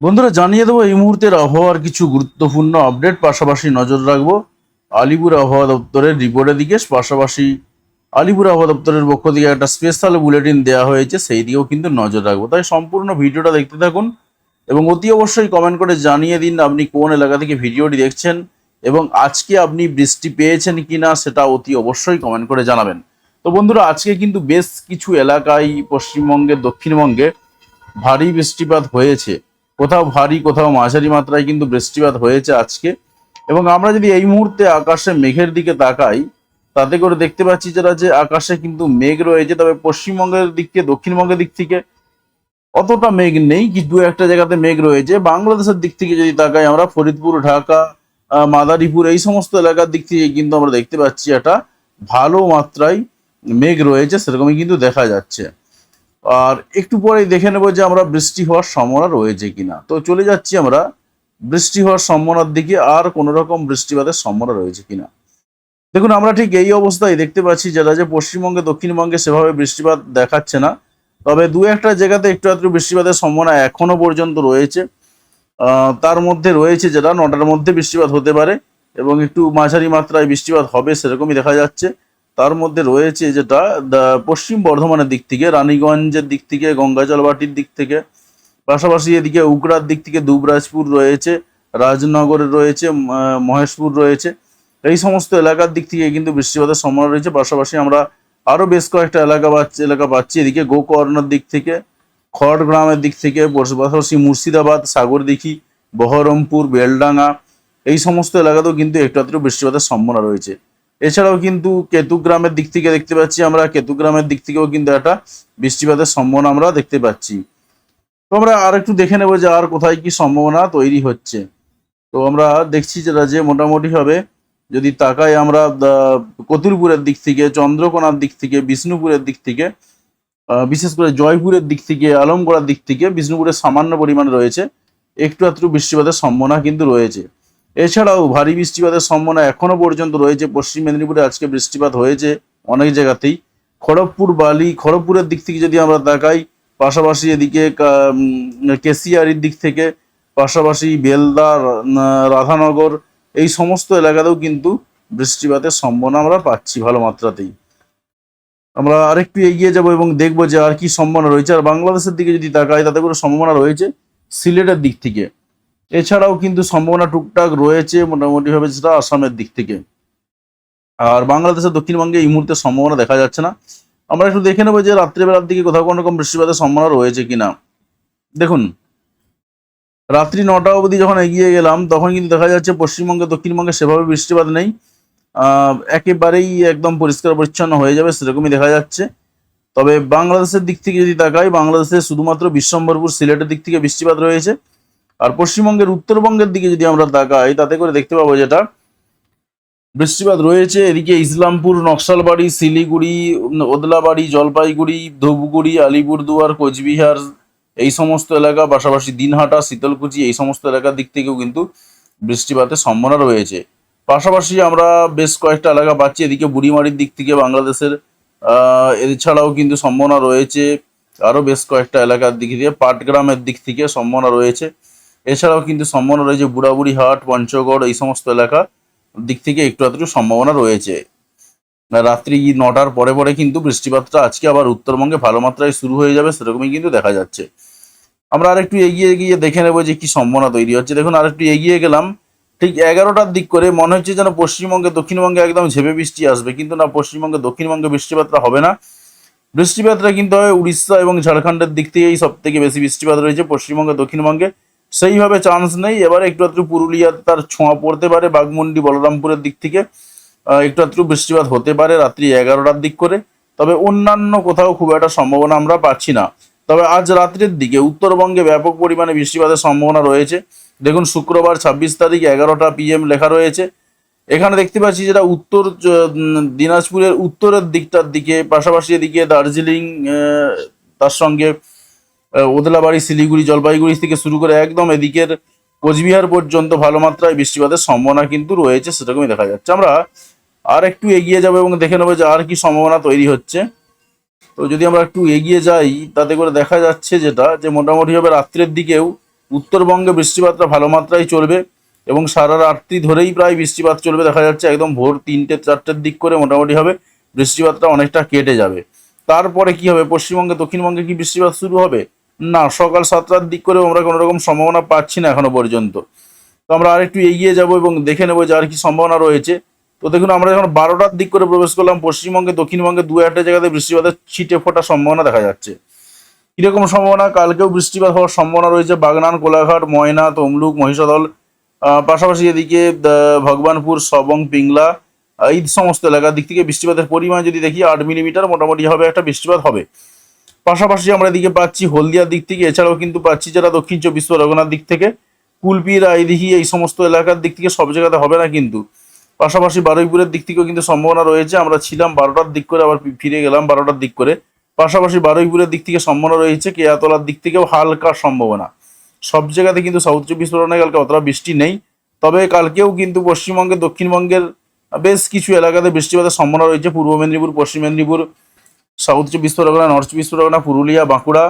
বন্ধুরা, জানিয়ে দেবো, এই মুহূর্তের আবহাওয়ার কিছু গুরুত্বপূর্ণ আপডেট। পাশাপাশি নজর রাখব, আলিপুর আবহাওয়া দপ্তরের রিপোর্টের দিকে। পাশাপাশি আলিপুর আবহাওয়া দপ্তরের পক্ষ থেকে একটা স্পেশাল বুলেটিন দেওয়া হয়েছে, সেই দিকেও কিন্তু নজর রাখব। তাই সম্পূর্ণ ভিডিওটা দেখতে থাকুন এবং অতি অবশ্যই কমেন্ট করে জানিয়ে দিন আপনি কোন এলাকা থেকে ভিডিওটি দেখছেন এবং আজকে আপনি বৃষ্টি পেয়েছেন কি না সেটা অতি অবশ্যই কমেন্ট করে জানাবেন। তো বন্ধুরা, আজকে কিন্তু বেশ কিছু এলাকায় পশ্চিমবঙ্গের দক্ষিণবঙ্গে ভারী বৃষ্টিপাত হয়েছে। কোথাও ভারী, কোথাও মাঝারি মাত্রায় কিন্তু বৃষ্টিপাত হয়েছে আজকে। এবং আমরা যদি এই মুহূর্তে আকাশে মেঘের দিকে তাকাই, তাতে করে দেখতে পাচ্ছি যারা যে আকাশে কিন্তু মেঘ রয়েছে, তবে পশ্চিমবঙ্গের দিক থেকে, দক্ষিণবঙ্গের দিক থেকে অতটা মেঘ নেই কি দু একটা জায়গাতে মেঘ রয়েছে। বাংলাদেশের দিক থেকে যদি তাকাই আমরা, ফরিদপুর, ঢাকা মাদারীপুর, এই সমস্ত এলাকার দিক থেকে কিন্তু আমরা দেখতে পাচ্ছি একটা ভালো মাত্রায় মেঘ রয়েছে, সেরকমই কিন্তু দেখা যাচ্ছে। আর একটু পরেই দেখে নেব যে আমরা বৃষ্টি হওয়ার সম্ভাবনা রয়েছে কিনা। তো চলে যাচ্ছি আমরা বৃষ্টি হওয়ার সম্ভাবনার দিকে, আর কোনো রকম বৃষ্টিপাতের সম্ভাবনা রয়েছে কিনা। দেখুন, আমরা ঠিক এই অবস্থায় দেখতে পাচ্ছি যেটা যে পশ্চিমবঙ্গে, দক্ষিণবঙ্গে সেভাবে বৃষ্টিপাত দেখাচ্ছে না। তবে দু একটা জায়গাতে একটু একটু বৃষ্টিপাতের সম্ভাবনা এখনও পর্যন্ত রয়েছে। তার মধ্যে রয়েছে যেটা, নটার মধ্যে বৃষ্টিপাত হতে পারে এবং একটু মাঝারি মাত্রায় বৃষ্টিপাত হবে সেরকমই দেখা যাচ্ছে। তার মধ্যে রয়েছে যেটা পশ্চিম বর্ধমানের দিক থেকে, রানীগঞ্জের দিক থেকে গঙ্গাজলবাটির দিক থেকে, পাশাপাশি এদিকে উকড়ার দিক থেকে দুবরাজপুর রয়েছে রাজনগরের রয়েছে মহেশপুর রয়েছে। এই সমস্ত এলাকার দিক থেকে কিন্তু বৃষ্টিপাতের সম্ভাবনা রয়েছে। পাশাপাশি আমরা আরও বেশ কয়েকটা এলাকা পাচ্ছি এলাকা পাচ্ছি। এদিকে গোকর্ণের দিক থেকে খড়গ্রামের দিক থেকে, পাশাপাশি মুর্শিদাবাদ, সাগরদিঘি, বহরমপুর, বেলডাঙ্গা, এই সমস্ত এলাকাতেও কিন্তু একটু বৃষ্টিপাতের সম্ভাবনা রয়েছে। এছাড়াও কিন্তু কেতুগ্রামের দিক থেকে দেখতে পাচ্ছি আমরা, কেতুগ্রামের দিক থেকেও কিন্তু একটা বৃষ্টিপাতের সম্ভাবনা আমরা দেখতে পাচ্ছি। তো আমরা আর একটু দেখে নেব যে আর কোথায় কি সম্ভাবনা তৈরি হচ্ছে। তো আমরা দেখছি যেটা যে মোটামুটি হবে যদি তাকাই আমরা কতুলপুরের দিক থেকে, চন্দ্রকোনার দিক থেকে, বিষ্ণুপুরের দিক থেকে বিশেষ করে জয়পুরের দিক থেকে, আলমগড়ার দিক থেকে বিষ্ণুপুরের সামান্য পরিমাণে রয়েছে। একটু একটু বৃষ্টিপাতের সম্ভাবনা কিন্তু রয়েছে। এছাড়াও ভারী বৃষ্টিপাতের সম্ভাবনা এখনও পর্যন্ত রয়েছে। পশ্চিম মেদিনীপুরে আজকে বৃষ্টিপাত হয়েছে অনেক জায়গাতেই। খড়গপুর বালি খড়গপুরের দিক থেকে যদি আমরা তাকাই পাশাপাশি এদিকে কা- উম, কেশিয়ারির দিক থেকে পাশাপাশি বেলদা রাধানগর এই সমস্ত এলাকাতেও কিন্তু বৃষ্টিপাতের সম্ভাবনা আমরা পাচ্ছি ভালো মাত্রাতেই। আমরা আরেকটু এগিয়ে যাব এবং দেখব যে আর কি সম্ভাবনা রয়েছে। আর বাংলাদেশের দিকে যদি তাকাই তাতে করে সম্ভাবনা রয়েছে সিলেটের দিক থেকে। এছাড়াও কিন্তু সম্ভাবনা টুকটাক রয়েছে মোটামুটি ভাবে যেটা আসামের দিক থেকে। আর বাংলাদেশের দক্ষিণবঙ্গে এই মুহূর্তে সম্ভাবনা দেখা যাচ্ছে না। আমরা একটু দেখে নেব যে রাত্রিবেলার দিকে কোথাও কোনো রকম বৃষ্টিপাতের সম্ভাবনা রয়েছে কিনা। দেখুন, রাত্রি নটা অবধি যখন এগিয়ে গেলাম, তখন কিন্তু দেখা যাচ্ছে পশ্চিমবঙ্গে, দক্ষিণবঙ্গে সেভাবে বৃষ্টিপাত নেই। একেবারেই একদম পরিষ্কার পরিচ্ছন্ন হয়ে যাবে সেরকমই দেখা যাচ্ছে। তবে বাংলাদেশের দিক থেকে যদি তাকাই, বাংলাদেশে শুধুমাত্র বিশ্বম্বরপুর সিলেটের দিক থেকে বৃষ্টিপাত রয়েছে। আর পশ্চিমবঙ্গের উত্তরবঙ্গের দিকে যদি আমরা তাকাই, তাতে করে দেখতে পাবো যেটা বৃষ্টিপাত রয়েছে। এদিকে ইসলামপুর, নকশালবাড়ি, শিলিগুড়ি, ওদলাবাড়ি, জলপাইগুড়ি ধূপগুড়ি আলিপুরদুয়ার, কোচবিহার, এই সমস্ত এলাকা, পাশাপাশি দিনহাটা, শীতলকুচি, এই সমস্ত এলাকার দিক থেকেও কিন্তু বৃষ্টিপাতের সম্ভাবনা রয়েছে। পাশাপাশি আমরা বেশ কয়েকটা এলাকা পাচ্ছি। এদিকে বুড়িমারির দিক থেকে বাংলাদেশের এছাড়াও কিন্তু সম্ভাবনা রয়েছে। আরও বেশ কয়েকটা এলাকার দিক থেকে পাটগ্রামের দিক থেকে সম্ভাবনা রয়েছে। এছাড়াও কিন্তু সম্ভাবনা রয়েছে বুড়াবুড়ি হাট, পঞ্চগড়, এই সমস্ত এলাকা দিক থেকে একটু আধটু সম্ভাবনা রয়েছে। রাত্রি নটার পরে পরে কিন্তু বৃষ্টিপাতটা আজকে আবার উত্তরবঙ্গে ভালো মাত্রায় শুরু হয়ে যাবে সেরকমই কিন্তু দেখা যাচ্ছে। আমরা আরেকটু এগিয়ে গিয়ে দেখে নেব যে কি সম্ভাবনা তৈরি হচ্ছে। দেখুন, আরেকটু এগিয়ে গেলাম। ঠিক এগারোটার দিক করে মনে হচ্ছে যেন পশ্চিমবঙ্গে, দক্ষিণবঙ্গে একদম ঝেপে বৃষ্টি আসবে। কিন্তু না, পশ্চিমবঙ্গে, দক্ষিণবঙ্গে বৃষ্টিপাতটা হবে না। বৃষ্টিপাতটা কিন্তু হয় উড়িষ্যা এবং ঝাড়খণ্ডের দিক থেকেই সব থেকে বেশি বৃষ্টিপাত রয়েছে পশ্চিমবঙ্গে, দক্ষিণবঙ্গে। সেইভাবে চান্স নেই। এবার একটু একটু পুরুলিয়ার তার ছোঁয়া পড়তে পারে বাগমুন্ডি বলরামপুরের দিক থেকে। একটু একটু বৃষ্টিপাত হতে পারে রাত্রি এগারোটার দিক করে। তবে অন্যান্য কোথাও খুব একটা সম্ভাবনা আমরা পাচ্ছি না। তবে আজ রাত্রের দিকে উত্তরবঙ্গে ব্যাপক পরিমাণে বৃষ্টিপাতের সম্ভাবনা রয়েছে। দেখুন, শুক্রবার ছাব্বিশ তারিখ এগারোটা পিএম লেখা রয়েছে। এখানে দেখতে পাচ্ছি যেটা উত্তর দিনাজপুরের উত্তরের দিকটার দিকে, পাশাপাশি এদিকে দার্জিলিং তার সঙ্গে ওদলাবাড়ি শিলিগুড়ি, জলপাইগুড়ি থেকে শুরু করে একদম এদিকের কোচবিহার পর্যন্ত ভালো মাত্রায় বৃষ্টিপাতের সম্ভাবনা কিন্তু রয়েছে, সেরকমই দেখা যাচ্ছে। আমরা আর একটু এগিয়ে যাব এবং দেখে নেব যে আর কি সম্ভাবনা তৈরি হচ্ছে। তো যদি আমরা একটু এগিয়ে যাই, তাতে করে দেখা যাচ্ছে যেটা, যে মোটামুটি ভাবে রাত্রের দিকেও উত্তরবঙ্গে বৃষ্টিপাতটা ভালো মাত্রায় চলবে এবং সারা রাত্রি ধরেই প্রায় বৃষ্টিপাত চলবে, দেখা যাচ্ছে একদম ভোর তিনটে, চারটের দিক করে মোটামুটি হবে বৃষ্টিপাতটা অনেকটা কেটে যাবে। তারপরে কি হবে? পশ্চিমবঙ্গে, দক্ষিণবঙ্গে কি বৃষ্টিপাত শুরু হবে? না, সকাল সাতটার দিক করে আমরা কোনো রকম সম্ভাবনা পাচ্ছি না এখনও পর্যন্ত। তো আমরা আরেকটু এগিয়ে যাব এবং দেখে নেব যে আর কি সম্ভাবনা রয়েছে। তো দেখুন, আমরা যখন বারোটার দিক করে প্রবেশ করলাম পশ্চিমবঙ্গে, দক্ষিণবঙ্গে দু একটা জায়গাতে বৃষ্টিপাতের ছিটে ফোটার সম্ভাবনা দেখা যাচ্ছে। কীরকম সম্ভাবনা? কালকেও বৃষ্টিপাত হওয়ার সম্ভাবনা রয়েছে। বাগনান, কোলাঘাট, ময়না, তমলুক, মহিষাদল পাশাপাশি এদিকে ভগবানপুর, সবং, পিংলা এই সমস্ত এলাকার দিক থেকে বৃষ্টিপাতের পরিমাণ যদি দেখি, আট মিলিমিটার মোটামুটি হবে একটা বৃষ্টিপাত হবে। পাশাপাশি আমরা এদিকে পাচ্ছি হলদিয়ার দিক থেকে, এছাড়াও কিন্তু পাচ্ছি যারা দক্ষিণ চব্বিশ পরগনার দিক থেকে। কুলপি রায়দিঘি এই সমস্ত এলাকার দিক থেকে সব জায়গাতে হবে না কিন্তু। পাশাপাশি বারুইপুরের দিক থেকেও কিন্তু সম্ভাবনা রয়েছে, আমরা ছিলাম বারোটার দিক করে, আবার ফিরে গেলাম বারোটার দিক করে। পাশাপাশি বারুইপুরের দিক থেকে সম্ভাবনা রয়েছে কেয়াতলার দিক থেকেও হালকা সম্ভাবনা। সব জায়গাতে কিন্তু সাউথ চব্বিশ পরগনায় কালকে অতটা বৃষ্টি নেই। তবে কালকেও কিন্তু পশ্চিমবঙ্গের, দক্ষিণবঙ্গের বেশ কিছু এলাকাতে বৃষ্টিপাতের সম্ভাবনা রয়েছে। পূর্ব মেদিনীপুর, পশ্চিম মেদিনীপুর সাউথ চব্বিশ পরগনা নর্থ চব্বিশ পরগনা পুরুলিয়া, বাঁকুড়া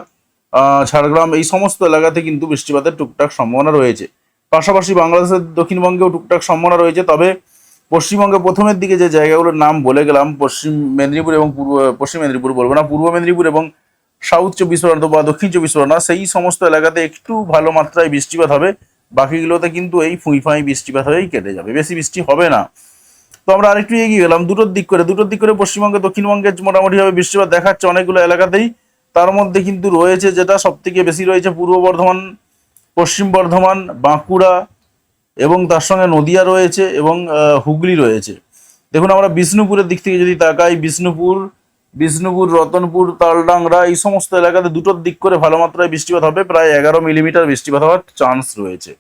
ঝাড়গ্রাম, এই সমস্ত এলাকাতে কিন্তু বৃষ্টিপাতের টুকটাক সম্ভাবনা রয়েছে। পাশাপাশি বাংলাদেশের দক্ষিণবঙ্গেও টুকটাক সম্ভাবনা রয়েছে, তবে পশ্চিমবঙ্গে প্রথমের দিকে যে জায়গাগুলোর নাম বলে গেলাম, পশ্চিম মেদিনীপুর এবং পূর্ব, পশ্চিম মেদিনীপুর বলব না, পূর্ব মেদিনীপুর এবং সাউথ চব্বিশ পরগনা বা দক্ষিণ চব্বিশ পরগনা সেই সমস্ত এলাকাতে একটু ভালো মাত্রায় বৃষ্টিপাত হবে, বাকিগুলোতে কিন্তু এই ফুঁই ফাঁই বৃষ্টিপাত হয়েই কেটে যাবে, বেশি বৃষ্টি হবে না। তো আমরা আরেকটু এগিয়ে গেলাম, দুটোর দিক করে। দুটোর দিক করে পশ্চিমবঙ্গে, দক্ষিণবঙ্গে মোটামুটিভাবে বৃষ্টিপাত দেখাচ্ছে অনেকগুলো এলাকাতেই। তার মধ্যে কিন্তু রয়েছে যেটা সব থেকে বেশি রয়েছে পূর্ব বর্ধমান, পশ্চিম বর্ধমান, বাঁকুড়া এবং তার সঙ্গে নদিয়া রয়েছে এবং হুগলি রয়েছে। দেখুন আমরা বিষ্ণুপুরের দিক থেকে যদি তাকাই, বিষ্ণুপুর বিষ্ণুপুর, রতনপুর, তালডাংরা, এই সমস্ত এলাকাতে দুটোর দিক করে ভালো মাত্রায় বৃষ্টিপাত হবে। প্রায় এগারো মিলিমিটার বৃষ্টিপাত হওয়ার চান্স রয়েছে।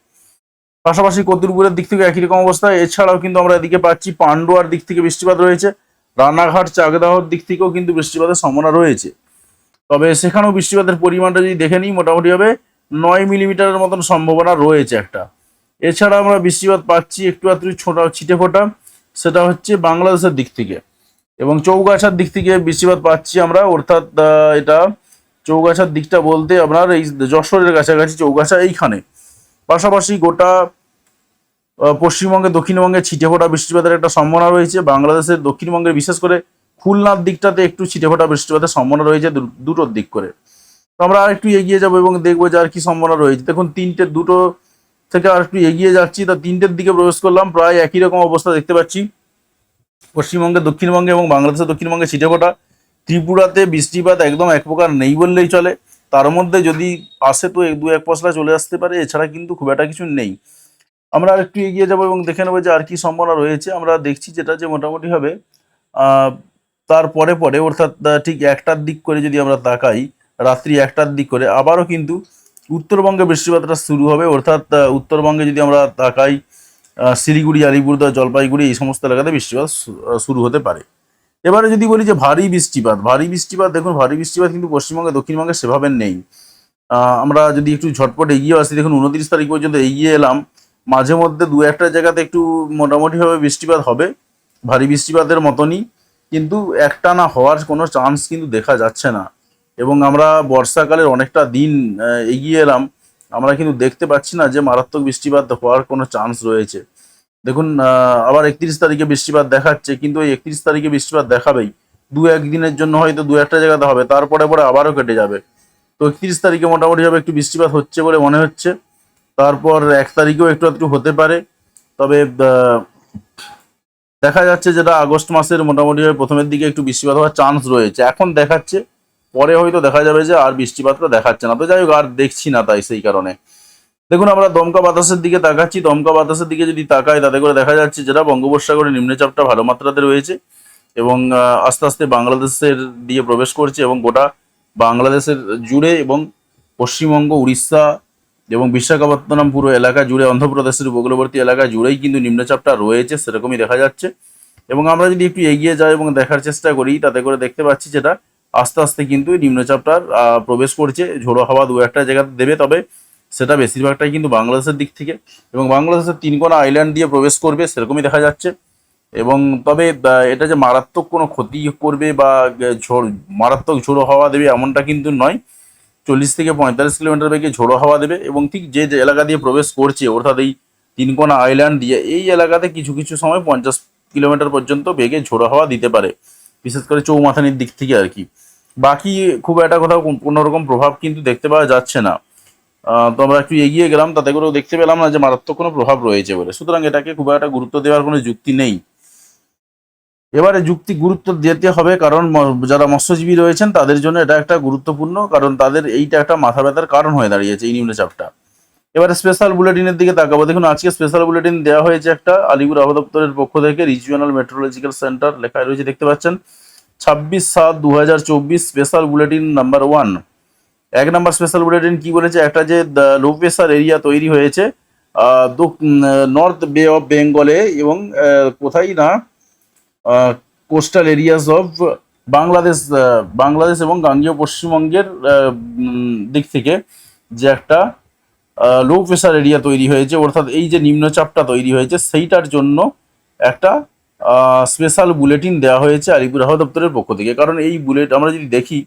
পাশাপাশি কতুলপুরের দিক থেকে একই রকম অবস্থা। এছাড়াও কিন্তু আমরা এদিকে পাচ্ছি পান্ডুয়ার দিক থেকে বৃষ্টিপাত রয়েছে। রানাঘাট চাকদাহর দিক থেকেও কিন্তু বৃষ্টিপাতের সম্ভাবনা রয়েছে। তবে সেখানেও বৃষ্টিপাতের পরিমাণটা যদি দেখে নিই, মোটামুটি হবে নয় মিলিমিটারের মতন সম্ভাবনা রয়েছে একটা। এছাড়া আমরা বৃষ্টিপাত পাচ্ছি একটু আত্রু ছোটা, ছিটে ফোটা। সেটা হচ্ছে বাংলাদেশের দিক থেকে। এবং চৌগাছার দিক থেকে বৃষ্টিপাত পাচ্ছি আমরা, অর্থাৎ এটা চৌগাছার দিকটা বলতে আপনার এই যশোরের কাছাকাছি চৌগাছা এইখানে। পাশাপাশি গোটা পশ্চিমবঙ্গে দক্ষিণবঙ্গে ছিটে ফোটা বৃষ্টিপাতের একটা সম্ভাবনা রয়েছে। বাংলাদেশের দক্ষিণবঙ্গে বিশেষ করে খুলনার দিকটাতে একটু ছিটে ফোটা বৃষ্টিপাতের সম্ভাবনা রয়েছে দুটোর দিক করে। তো আমরা আর একটু এগিয়ে যাব এবং দেখব যে আর কি সম্ভাবনা রয়েছে। দেখুন, তিনটে, দুটো থেকে আর একটু এগিয়ে যাচ্ছি। তা তিনটের দিকে প্রবেশ করলাম, প্রায় একই রকম অবস্থা দেখতে পাচ্ছি। পশ্চিমবঙ্গে দক্ষিণবঙ্গে এবং বাংলাদেশের দক্ষিণবঙ্গে ছিটে ফোটা ত্রিপুরাতে বৃষ্টিপাত একদম এক প্রকার নেই বললেই চলে। তার মধ্যে যদি আসে তো এক দু এক পশলা চলে আসতে পারে এছাড়া কিন্তু খুব একটা কিছু নেই। আমরা আর একটু এগিয়ে যাব এবং দেখে নেব যে আর কি সম্ভাবনা রয়েছে। আমরা দেখছি যেটা যে মোটামুটি হবে আহ, তারপরে পরে অর্থাৎ ঠিক একটার দিক করে যদি আমরা তাকাই রাত্রি একটার দিক করে আবারও কিন্তু উত্তরবঙ্গে বৃষ্টিপাতটা শুরু হবে। অর্থাৎ উত্তরবঙ্গে যদি আমরা তাকাই শিলিগুড়ি আলিপুরদুয়ার জলপাইগুড়ি এই সমস্ত এলাকাতে বৃষ্টিপাত শুরু হতে পারে। এবারে যদি বলি যে ভারী বৃষ্টিপাত ভারী বৃষ্টিপাত দেখুন, ভারী বৃষ্টিপাত কিন্তু পশ্চিমবঙ্গে, দক্ষিণবঙ্গে সেভাবে নেই। আমরা যদি একটু ঝটপট এগিয়ে আসি, দেখুন উনত্রিশ তারিখ পর্যন্ত এগিয়ে এলাম। মাঝে মধ্যে দু একটা জায়গাতে একটু মোটামুটিভাবে বৃষ্টিপাত হবে, ভারী বৃষ্টিপাতের মতনই। কিন্তু একটা না হওয়ার কোনো চান্স কিন্তু দেখা যাচ্ছে না। এবং আমরা বর্ষাকালের অনেকটা দিন এগিয়ে এলাম। আমরা কিন্তু দেখতে পাচ্ছি না যে মারাত্মক বৃষ্টিপাত হওয়ার কোনো চান্স রয়েছে। দেখুন আবার একত্রিশ তারিখে বৃষ্টিপাত দেখাচ্ছে, কিন্তু ওই একত্রিশ তারিখে বৃষ্টিপাত দেখাবেই। দু একদিনের জন্য হয়তো দু একটা জায়গাতে হবে, তারপরে পরে আবারও কেটে যাবে। তো একত্রিশ তারিখে মোটামুটি ভাবে একটু বৃষ্টিপাত হচ্ছে বলে মনে হচ্ছে। তারপর এক তারিখেও একটু একটু হতে পারে। তবে দেখা যাচ্ছে যেটা আগস্ট মাসের মোটামুটিভাবে প্রথমের দিকে একটু বৃষ্টিপাত হওয়ার চান্স রয়েছে। এখন দেখাচ্ছে, পরে হয়তো দেখা যাবে যে আর বৃষ্টিপাতটা দেখাচ্ছে না। তো যাই হোক, আর দেখছি না তাই সেই কারণে। দেখুন, আমরা দমকা বাতাসের দিকে তাকাচ্ছি। দমকা বাতাসের দিকে যদি তাকাই, তাতে করে দেখা যাচ্ছে যেটা বঙ্গোপসাগরে নিম্নচাপটা ভালো মাত্রাতে রয়েছে এবং আস্তে আস্তে বাংলাদেশের দিয়ে প্রবেশ করছে এবং গোটা বাংলাদেশের জুড়ে এবং পশ্চিমবঙ্গ, উড়িষ্যা এবং বিশাখাপত্তনম পুরো এলাকা জুড়ে, অন্ধ্রপ্রদেশের উপকূলবর্তী এলাকা জুড়েই কিন্তু নিম্নচাপটা রয়েছে, সেরকমই দেখা যাচ্ছে। এবং আমরা যদি একটু এগিয়ে যাই এবং দেখার চেষ্টা করি, তাতে করে দেখতে পাচ্ছি যেটা আস্তে আস্তে কিন্তু নিম্নচাপটার প্রবেশ করছে। ঝোড়ো হাওয়া দু একটা জায়গাতে দেবে, তবে সেটা বেশিরভাগটাই কিন্তু বাংলাদেশের দিক থেকে। এবং বাংলাদেশের তিনকোনা আইল্যান্ড দিয়ে প্রবেশ করবে, সেরকমই দেখা যাচ্ছে। এবং তবে এটা যে মারাত্মক কোনো ক্ষতি করবে বা ঝড়, মারাত্মক ঝোড়ো হাওয়া দেবে এমনটা কিন্তু নয়। চল্লিশ থেকে পঁয়তাল্লিশ কিলোমিটার বেগে ঝোড়ো হাওয়া দেবে এবং ঠিক যে এলাকা দিয়ে প্রবেশ করছে, অর্থাৎ এই তিনকোনা আইল্যান্ড দিয়ে, এই এলাকাতে কিছু কিছু সময় পঞ্চাশ কিলোমিটার পর্যন্ত বেগে ঝোড়ো হাওয়া দিতে পারে। বিশেষ করে চৌমাথানির দিক থেকে আর কি। বাকি খুব একটা কোথাও কোন- কোনো রকম প্রভাব কিন্তু দেখতে পাওয়া যাচ্ছে না। তো আমরা একটু এগিয়ে গেলাম, তাতে করেও দেখতে পেলাম না যে মারাত্মক কোনো প্রভাব রয়েছে বলে। সুতরাং এটাকে খুব একটা গুরুত্ব দেওয়ার কোনো যুক্তি নেই। এবারে যুক্তি গুরুত্ব দিতে হবে, কারণ যারা মৎস্যজীবী রয়েছেন, তাদের জন্য এটা একটা গুরুত্বপূর্ণ, কারণ তাদের এইটা একটা মাথা ব্যথার কারণ হয়ে দাঁড়িয়েছে এই নিম্নচাপটা এবারে স্পেশাল বুলেটিনের দিকে তাকাবো। দেখুন, আজকে স্পেশাল বুলেটিন দেওয়া হয়েছে একটা আলিপুর আবহাওয়া পক্ষ থেকে রিজিওনাল মেট্রোলজিক্যাল সেন্টার লেখা রয়েছে, দেখতে পাচ্ছেন। ছাব্বিশ সাত দু স্পেশাল বুলেটিন নাম্বার ওয়ান এক নম্বর স্পেশাল বুলেটিন কি বলেছে? একটা যে লো প্রেশার এরিয়া তৈরি হয়েছে নর্থ বে অফ বেঙ্গলে এবং কোথায় না coastal areas of Bangladesh Bangladesh এবং গাঙ্গেয় পশ্চিমবঙ্গের দিক থেকে যে একটা লো প্রেশার এরিয়া তৈরি হয়েছে, অর্থাৎ এই যে নিম্নচাপটা তৈরি হয়েছে, সেইটার জন্য একটা স্পেশাল বুলেটিন দেওয়া হয়েছে আলিপুর আবহাওয়া দপ্তরের পক্ষ থেকে। কারণ এই বুলেট আমরা যদি দেখি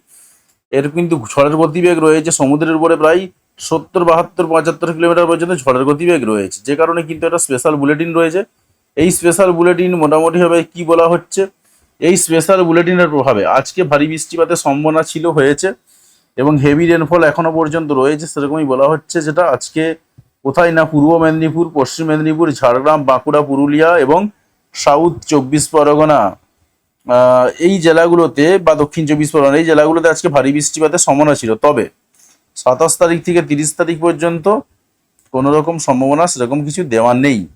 এর কিন্তু ঝড়ের গতিবেগ রয়েছে, সমুদ্রের উপরে প্রায় সত্তর, বাহাত্তর, পঁচাত্তর কিলোমিটার পর্যন্ত ঝড়ের গতিবেগ রয়েছে। যে কারণে কিন্তু একটা স্পেশাল বুলেটিন রয়েছে। এই স্পেশাল বুলেটিন মোটামুটিভাবে কি বলা হচ্ছে? এই স্পেশাল বুলেটিনের প্রভাবে আজকে ভারী বৃষ্টিপাতের সম্ভাবনা ছিল, হয়েছে এবং হেভি রেনফল এখনও পর্যন্ত রয়েছে, সেরকমই বলা হচ্ছে যেটা আজকে কোথায় না পূর্ব মেদিনীপুর, পশ্চিম মেদিনীপুর, ঝাড়গ্রাম, বাঁকুড়া, পুরুলিয়া এবং সাউথ চব্বিশ পরগনা। এই জেলাগুলোতে বা দক্ষিণ চব্বিশ পরগনা, এই জেলাগুলোতে আজকে ভারী বৃষ্টিপাতের সম্ভাবনা ছিল। তবে সাতাশ তারিখ থেকে তিরিশ তারিখ পর্যন্ত কোনো রকম সম্ভাবনা সেরকম কিছু দেওয়া নেই।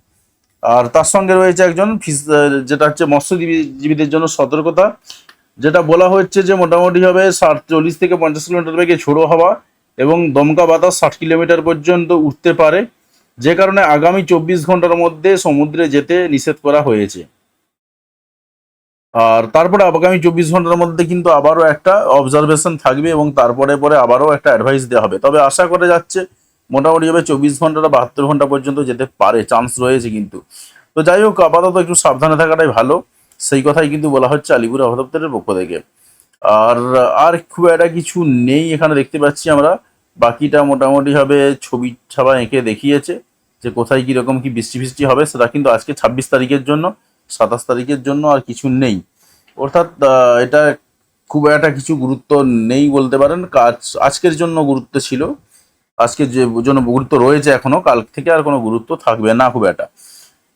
আর তার সঙ্গে রয়েছে একজন ফিস- যেটা হচ্ছে মৎস্যজীবীদের জন্য সতর্কতা, যেটা বলা হচ্ছে যে মোটামুটি হবে ষাট, চল্লিশ থেকে পঞ্চাশ কিলোমিটার বেগে ঝোড়ো হাওয়া এবং দমকা বাতাস ষাট কিলোমিটার পর্যন্ত উঠতে পারে, যে কারণে আগামী চব্বিশ ঘণ্টার মধ্যে সমুদ্রে যেতে নিষেধ করা হয়েছে। আর তারপরে আগামী চব্বিশ ঘণ্টার মধ্যে কিন্তু আবারও একটা অবজারভেশন থাকবে এবং তারপরে পরে আবারও একটা অ্যাডভাইস দেওয়া হবে। তবে আশা করে যাচ্ছে মোটামুটি ভাবে চব্বিশ ঘণ্টা বা বাহাত্তর ঘণ্টা পর্যন্ত যেতে পারে চান্স রয়েছে কিন্তু। তো যাই হোক, আপাতত একটু সাবধানে থাকাটাই ভালো। সেই কথাই কিন্তু বলা হচ্ছে আলিপুর আবহাওয়া পক্ষ থেকে। আর আর খুব একটা কিছু নেই, এখানে দেখতে পাচ্ছি আমরা। বাকিটা মোটামুটি ভাবে ছবি ছাপা এঁকে দেখিয়েছে যে কোথায় কীরকম কি বৃষ্টি ফিষ্টি হবে, সেটা কিন্তু আজকে ছাব্বিশ তারিখের জন্য। সাতাশ তারিখের জন্য আর কিছু নেই। অর্থাৎ এটা খুব একটা কিছু গুরুত্ব নেই বলতে পারেন। কাজ, আজকের জন্য গুরুত্ব ছিল। আজকের যে জন্য গুরুত্ব রয়েছে এখনও, কাল থেকে আর কোনো গুরুত্ব থাকবে না খুব একটা।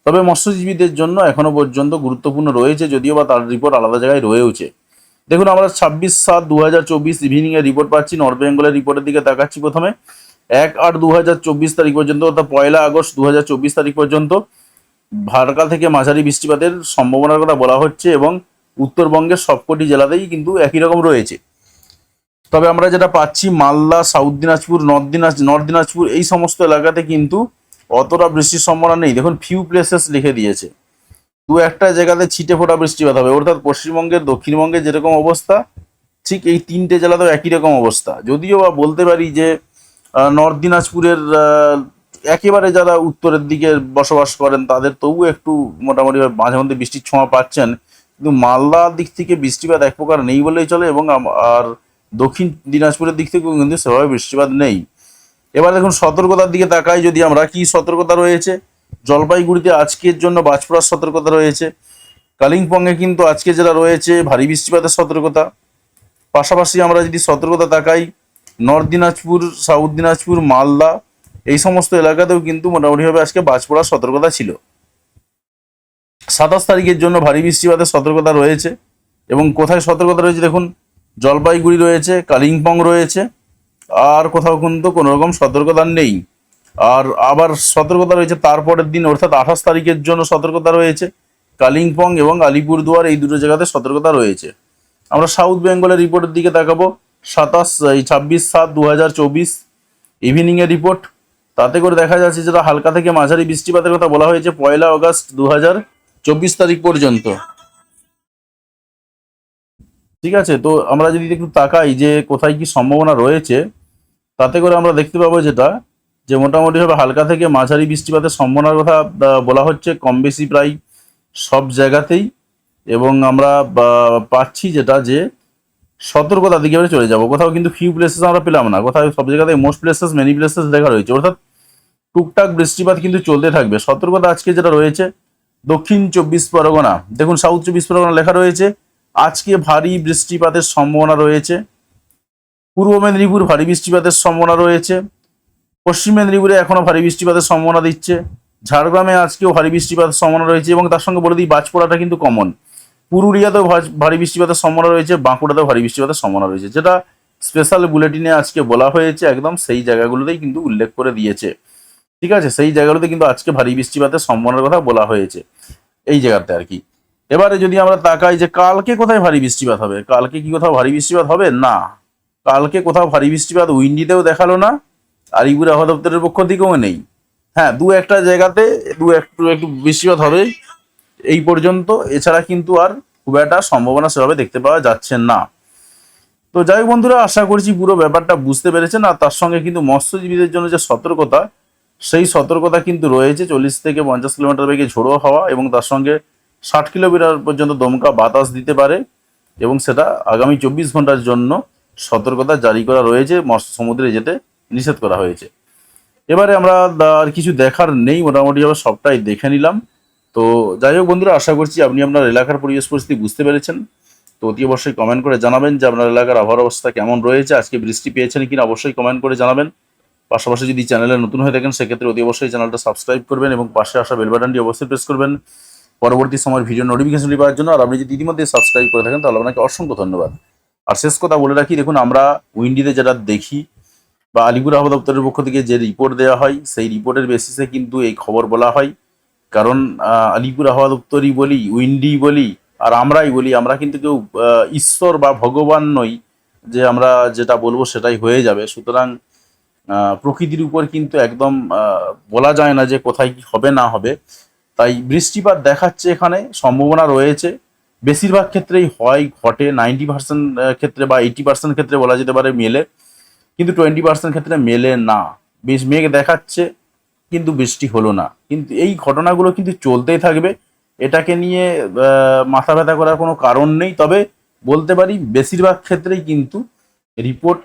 তবে মৎস্যজীবীদের জন্য এখনও পর্যন্ত গুরুত্বপূর্ণ রয়েছে, যদিও বা তার রিপোর্ট আলাদা জায়গায় রয়েছে দেখুন, আমরা ছাব্বিশ সাত দু হাজার চব্বিশ ইভিনিং এর রিপোর্ট পাচ্ছি নর্থ বেঙ্গলের রিপোর্টের দিকে তাকাচ্ছি প্রথমে। এক আট দু হাজার চব্বিশ তারিখ পর্যন্ত, অর্থাৎ পয়লা আগস্ট দু হাজার চব্বিশ তারিখ পর্যন্ত। হালকা থেকে মাঝারি বৃষ্টিপাতের সম্ভাবনার কথা বলা হচ্ছে এবং উত্তরবঙ্গের সবকটি জেলাতেই কিন্তু একই রকম রয়েছে। তবে আমরা যেটা পাচ্ছি, Malda, south Dinajpur, north Dinaj, north Dinajpur, এই সমস্ত এলাকাতে কিন্তু অতটা বৃষ্টির সম্ভাবনা নেই। দেখুন ফিউ প্লেসেস লিখে দিয়েছে। দু একটা জায়গাতে ছিটে ফোটা বৃষ্টিপাত হবে। অর্থাৎ পশ্চিমবঙ্গের, দক্ষিণবঙ্গের যেরকম অবস্থা, ঠিক এই তিনটে জেলাতেও একই রকম অবস্থা। যদিও বা বলতে পারি যে নর্থ দিনাজপুরের একেবারে যারা উত্তরের দিকে বসবাস করেন, তাদের তবু একটু মোটামুটি মাঝে মধ্যে বৃষ্টির ছোঁয়া পাচ্ছেন। কিন্তু মালদার দিক থেকে বৃষ্টিপাত এক প্রকার নেই বলেই চলে এবং আর দক্ষিণ দিনাজপুরের দিক থেকেও কিন্তু সেভাবে বৃষ্টিপাত নেই। এবার দেখুন সতর্কতার দিকে তাকাই, যদি আমরা কি সতর্কতা রয়েছে। জলপাইগুড়িতে আজকের জন্য বাজপড়ার সতর্কতা রয়েছে। কালিম্পংয়ে কিন্তু আজকে যেটা রয়েছে, ভারী বৃষ্টিপাতের সতর্কতা। পাশাপাশি আমরা যদি সতর্কতা তাকাই, নর্থ দিনাজপুর, সাউথ দিনাজপুর, মালদা এই সমস্ত এলাকাতেও কিন্তু মোটামুটিভাবে আজকে বাজ পড়ার সতর্কতা ছিল। সাতাশ তারিখের জন্য ভারী বৃষ্টিপাতের সতর্কতা রয়েছে এবং কোথায় সতর্কতা রয়েছে দেখুন, জলপাইগুড়ি রয়েছে, কালিম্পং রয়েছে, আর কোথাও কিন্তু কোনো রকম সতর্কতা নেই। আর আবার সতর্কতা রয়েছে তারপরের দিন, অর্থাৎ আঠাশ তারিখের জন্য সতর্কতা রয়েছে। কালিম্পং এবং আলিপুরদুয়ার এই দুটো জায়গাতে সতর্কতা রয়েছে। আমরা সাউথ বেঙ্গলের রিপোর্টের দিকে তাকাবো সাতাশ, এই ছাব্বিশ সাত দু হাজার চব্বিশ ইভিনিংয়ের রিপোর্ট। তাতে করে দেখা যাচ্ছে যেটা হালকা থেকে মাঝারি বৃষ্টিপাতের কথা বলা হয়েছে পয়লা আগস্ট দু চব্বিশ তারিখ পর্যন্ত। ঠিক আছে, তো আমরা যদি একটু তাকাই যে কোথায় কি সম্ভাবনা রয়েছে, তাতে করে আমরা দেখতে পাবো যেটা, যে মোটামুটিভাবে হালকা থেকে মাঝারি বৃষ্টিপাতের সম্ভাবনার কথা বলা হচ্ছে, কম বেশি প্রায় সব জায়গাতেই। এবং আমরা পাচ্ছি যেটা যে সতর্কতার দিকে চলে যাব। কোথাও কিন্তু ফিউ প্লেসেস আমরা পেলাম না, কোথাও সব জায়গাতে মোস্ট প্লেসেস মেনি প্লেসেস দেখা রয়েছে। অর্থাৎ টুকটাক বৃষ্টিপাত কিন্তু চলতে থাকবে। সতর্কতা আজকে যেটা রয়েছে, দক্ষিণ চব্বিশ পরগনা, দেখুন সাউথ চব্বিশ পরগনা লেখা রয়েছে, আজকে ভারী বৃষ্টিপাতের সম্ভাবনা রয়েছে। পূর্ব মেদিনীপুর ভারী বৃষ্টিপাতের সম্ভাবনা রয়েছে, পশ্চিম মেদিনীপুরে এখনও ভারী বৃষ্টিপাতের সম্ভাবনা দিচ্ছে, ঝাড়গ্রামে আজকেও ভারী বৃষ্টিপাতের সম্ভাবনা রয়েছে এবং তার সঙ্গে বলে দিই বাজপোড়াটা কিন্তু কমন পুরুলিয়াতেও ভারী বৃষ্টিপাতের সম্ভাবনা রয়েছে, বাঁকুড়াতেও ভারী বৃষ্টিপাতের সম্ভাবনা রয়েছে, যেটা স্পেশাল বুলেটিনে আজকে বলা হয়েছে, একদম সেই জায়গাগুলোতেই কিন্তু উল্লেখ করে দিয়েছে। ঠিক আছে? সেই জায়গাগুলোতে কিন্তু আজকে ভারী বৃষ্টিপাতের সম্ভাবনার কথা বলা হয়েছে। এই জায়গাতে আর কি। এবারে যদি আমরা তাকাই যে কালকে কোথায় ভারী বৃষ্টিপাত হবে? কালকে কি কোথাও ভারী বৃষ্টিপাত হবে? না। কালকে কোথাও ভারী বৃষ্টিপাত উইন্ডিতেও দেখাল না। আলিপুর আবহাওয়া দপ্তরের পক্ষ থেকেও নেই। হ্যাঁ দু একটা জায়গাতে দু একটু একটু বৃষ্টিপাত হবে এই পর্যন্ত। এছাড়া কিন্তু আর খুব একটা সম্ভাবনা সেভাবে দেখতে পাওয়া যাচ্ছে না। তো যাই বন্ধুরা, আশা করছি পুরো ব্যাপারটা বুঝতে পেরেছেন। আর তার সঙ্গে কিন্তু মৎস্যজীবীদের জন্য যে সতর্কতা সেই সতর্কতা কিন্তু রয়েছে চল্লিশ থেকে পঞ্চাশ কিলোমিটার বেগে ঝোড়ো হওয়া এবং তার সঙ্গে ষাট কিলোমিটার পর্যন্ত দমকা বাতাস দিতে পারে এবং সেটা আগামী চব্বিশ ঘণ্টার জন্য সতর্কতা জারি করা রয়েছে সমুদ্রে যেতে নিষেধ করা হয়েছে। এবারে আমরা আর কিছু দেখার নেই, মোটামুটি আবার সবটাই দেখে নিলাম। তো যাই হোক বন্ধুরা, আশা করছি আপনি আপনার এলাকার পরিবেশ পরিস্থিতি বুঝতে পেরেছেন। তো অতি অবশ্যই কমেন্ট করে জানাবেন যে আপনার এলাকার আবহাওয়ার অবস্থা কেমন রয়েছে, আজকে বৃষ্টি পেয়েছেন কিনা অবশ্যই কমেন্ট করে জানাবেন। পাশাপাশি যদি চ্যানেলে নতুন হয়ে থাকেন সেক্ষেত্রে অতি অবশ্যই চ্যানেলটা সাবস্ক্রাইব করবেন এবং পাশে আসা বেল বাটনটি অবশ্যই প্রেস করবেন। পরবর্তী সময়ের ভিডিও নোটিফিকেশনটি পাওয়ার জন্য। আর আপনি যদি ইতিমধ্যে সাবস্ক্রাইব করে থাকেন তাহলে আপনাকে অসংখ্য ধন্যবাদ। আর শেষ কথা বলে রাখি দেখুন আমরা উইন্ডিতে যেটা দেখি বা আলিপুর আবহাওয়া দপ্তরের পক্ষ থেকে যে রিপোর্ট দেওয়া হয় সেই রিপোর্টের বেসিসে কিন্তু এই খবর বলা হয়। কারণ আলিপুর আবহাওয়া দপ্তরই বলি উইন্ডি বলি আর আমরাই বলি আমরা কিন্তু কেউ ঈশ্বর বা ভগবান নই যে আমরা যেটা বলব সেটাই হয়ে যাবে। সুতরাং আহ, প্রকৃতির উপর কিন্তু একদম বলা যায় না যে কোথায় কি হবে না হবে। তাই বৃষ্টিপাত দেখাচ্ছে এখানে, সম্ভাবনা রয়েছে। বেশিরভাগ ক্ষেত্রেই হয়, ঘটে। নাইনটি পার্সেন্ট ক্ষেত্রে বা এইটি পার্সেন্ট ক্ষেত্রে বলা যেতে পারে মেলে। কিন্তু টোয়েন্টি পার্সেন্ট ক্ষেত্রে মেলে না। বেশ মেঘ দেখাচ্ছে, কিন্তু বৃষ্টি হলো না। কিন্তু এই ঘটনাগুলো কিন্তু চলতেই থাকবে। এটাকে নিয়ে মাথা ব্যথা করার কোনো কারণ নেই। তবে বলতে পারি, বেশিরভাগ ক্ষেত্রেই কিন্তু রিপোর্ট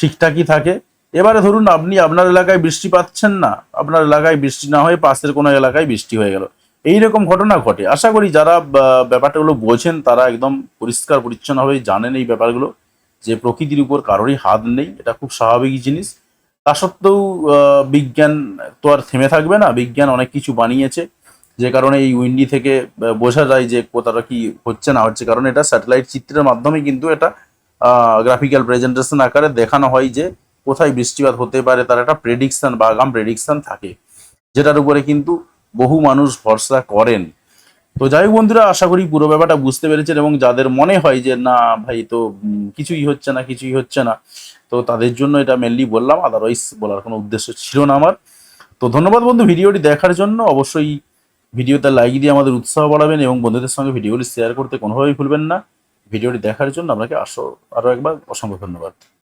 ঠিকঠাকই থাকে। এবারে ধরুন আপনি আপনার এলাকায় বৃষ্টি পাচ্ছেন না, আপনার এলাকায় বৃষ্টি না হয়ে পাশের কোনো এলাকায় বৃষ্টি হয়ে গেল। এই রকম ঘটনা ঘটে। আশা করি যারা ব্যাপারটাগুলো বোঝেন তারা একদম পরিষ্কার পরিচ্ছন্নভাবে জানেন এই ব্যাপারগুলো, যে প্রকৃতির উপর কারোরই হাত নেই, এটা খুব স্বাভাবিক জিনিস। তা সত্ত্বেও বিজ্ঞান তো আর থেমে থাকবে না। বিজ্ঞান অনেক কিছু বানিয়েছে, যে কারণে এই উইন্ডি থেকে বোঝা যায় যে কোথাটা কি হচ্ছে না হচ্ছে। কারণ এটা স্যাটেলাইট চিত্রের মাধ্যমে কিন্তু এটা গ্রাফিক্যাল প্রেজেন্টেশন আকারে দেখানো হয় যে কোথায় বৃষ্টিপাত হতে পারে, তার একটা প্রেডিকশন বা আগাম প্রেডিকশন থাকে, যেটার উপরে কিন্তু বহু মানুষ ভরসা করেন। তো যাই হোক বন্ধুরা, আশা করি পুরো ব্যাপারটা বুঝতে পেরেছেন এবং যাদের মনে হয় যে, না ভাই, তো কিছুই হচ্ছে না, কিছুই হচ্ছে না, তো তাদের জন্য এটা মেনলি বললাম আদারওয়াইজ বলার কোনো উদ্দেশ্য ছিল না আমার। তো ধন্যবাদ বন্ধু ভিডিওটি দেখার জন্য, অবশ্যই ভিডিওতে লাইক দিয়ে আমাদের উৎসাহ বাড়াবেন এবং বন্ধুদের সঙ্গে ভিডিওটি শেয়ার করতে কোনোভাবেই ভুলবেন না। ভিডিওটি দেখার জন্য আপনাকে আসো আরও একবার অসংখ্য ধন্যবাদ।